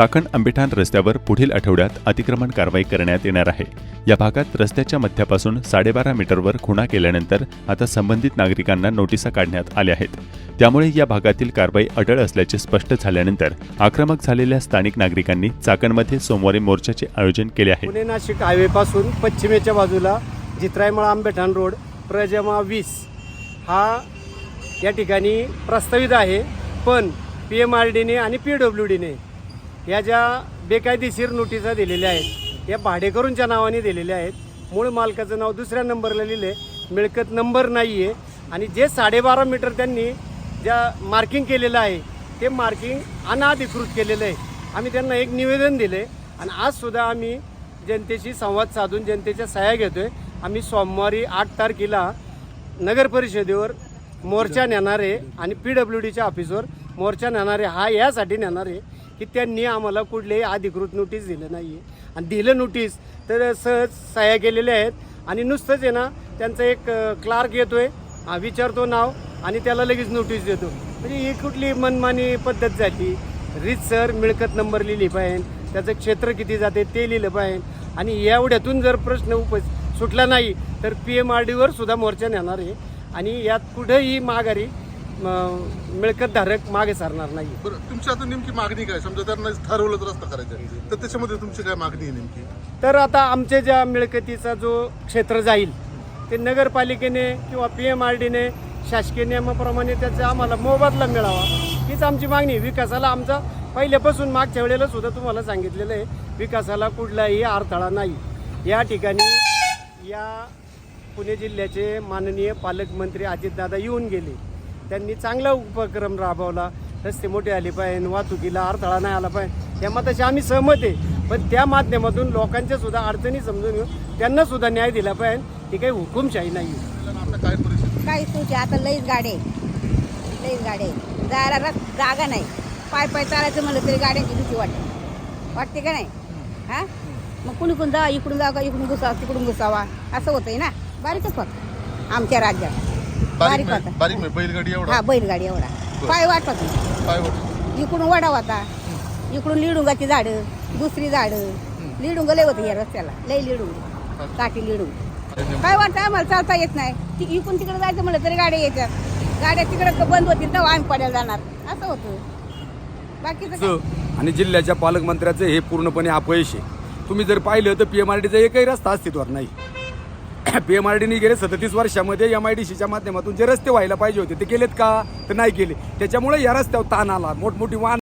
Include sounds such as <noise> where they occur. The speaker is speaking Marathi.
चाकण आंबेठाण रस्त्यावर पुढील आठवड्यात अतिक्रमण कारवाई करण्यात येणार आहे. या भागात रस्त्याच्या मध्यापासून साडेबारा मीटरवर खुणा केल्यानंतर आता संबंधित नागरिकांना नोटिसा काढण्यात आल्या आहेत. त्यामुळे या भागातील कारवाई अटळ असल्याचे स्पष्ट झाल्यानंतर आक्रमक झालेल्या स्थानिक नागरिकांनी चाकणमध्ये सोमवारी मोर्चाचे आयोजन केले आहे. पुणे नाशिक हायवे पासून पश्चिमेच्या बाजूला जित्रायमळा आंबेठाण रोड प्रजमा वीस हा या ठिकाणी प्रस्तावित आहे. पण पी एम आर डीने आणि पी डब्ल्यू डीने या ज्या बेकायदेशीर नोटिसा दिलेल्या आहेत या भाडेकरूंच्या नावाने दिलेल्या आहेत. मूळ मालकाचं नाव दुसऱ्या नंबरला लिहिलं आहे मिळकत नंबर नाही आहे आणि जे साडेबारा मीटर त्यांनी ज्या मार्किंग केलेलं आहे ते मार्किंग अनाधिकृत केलेलं आहे. आम्ही त्यांना एक निवेदन दिले आणि आजसुद्धा आम्ही जनतेशी संवाद साधून जनतेच्या सह्या आहे आम्ही सोमवारी आठ तारखेला नगर परिषदेवर मोर्चा नेणारे आणि पी डब्ल्यू डीच्या ऑफिसवर मोर्चा नेणारे हा यासाठी नेणारे की त्यांनी आम्हाला कुठलेही अधिकृत नोटीस दिलं नाही आहे आणि दिलं नोटीस तर सहज सह्या केलेल्या आहेत. आणि नुसतंच आहे ना त्यांचा एक क्लार्क येतो हा, विचारतो नाव आणि त्याला लगेच नोटीस देतो. म्हणजे ही कुठली मनमानी पद्धत झाली? रितसर मिळकत नंबर लिहिली पाहिजे. त्याचं क्षेत्र किती जाते ते लिहिलं पाहिजे. आणि एवढ्यातून जर प्रश्न उप सुटला नाही तर पी एम आर डीवर सुद्धा मोर्चा नेणार आहे. आणि यात कुठंही माघारी मिळकतधारक मागे सरणार नाही. बरं तुमची आता नेमकी मागणी काय? समजा त्यांना ठरवलं तर रस्ता करायचा. तर त्याच्यामध्ये तुमची काय मागणी आहे नेमकी? तर आता आमच्या ज्या मिळकतीचा जो क्षेत्र जाईल ते नगरपालिकेने किंवा पी एम आर डीने शासकीय नियमाप्रमाणे त्याचा आम्हाला मोबदला मिळावा हीच आमची मागणी आहे. विकासाला आमचा पहिल्यापासून मागच्या वेळेला सुद्धा तुम्हाला सांगितलेलं आहे विकासाला कुठलाही अडथळा नाही. या ठिकाणी या पुणे जिल्ह्याचे माननीय पालकमंत्री अजितदादा येऊन गेले. त्यांनी चांगला उपक्रम राबवला. रस्ते मोठे आले पाहिजे वाहतुकीला अडथळा नाही आला पाहिजे. त्या मताशी आम्ही सहमत आहे. पण त्या माध्यमातून लोकांच्या सुद्धा अडचणी समजून घेऊन त्यांना सुद्धा न्याय दिला पाहिजे. ही काही हुकुमशाही नाही काय काही तुझे आता लईच गाडे लईच गाडे जायला जागा नाही. पाय पाय चालायचं म्हणलं तरी गाड्यांची भीती वाटते. वाटते का नाही? हा? मग कुणी कुणी जा इकडून जा का इकडून घुसावा तिकडून घुसावा? असं होतंय ना? बारीकच होत आमच्या राज्यात. बारीक बारीक नाही- होता. बारीक नाही? बैलगाडी एवढा? हा बैलगाडी एवढा. पाय वाटत काय वाटत इकडून वडा होता. इकडून लिडुंगाची झाडं दुसरी झाडं. लिडुंग लय होतं या रस्त्याला. लय लिडुंग. काठी लिडुंग. काय वाटतं? आम्हाला चालता येत नाही. ती इकडून तिकडे जायचं म्हणलं तरी गाड्या येतात गाड्या तिकडे बंद होतील तेव्हा आम्ही पडायला जाणार. असं होतं. बाकीचं काय? चं आणि जिल्ह्याच्या पालकमंत्र्याचं हे पूर्णपणे अपयश आहे. तुम्ही जर पाहिलं तर पी एम आर डीचा एकही रस्ता अस्तित्वात नाही. <coughs> पी एम आर डीने गेले सदतीस वर्षामध्ये एम आय डी सीच्या माध्यमातून जे रस्ते व्हायला पाहिजे होते ते केलेत का? तर नाही केले. त्याच्यामुळे या रस्त्यावर ताण आला. मोठमोठी वाहन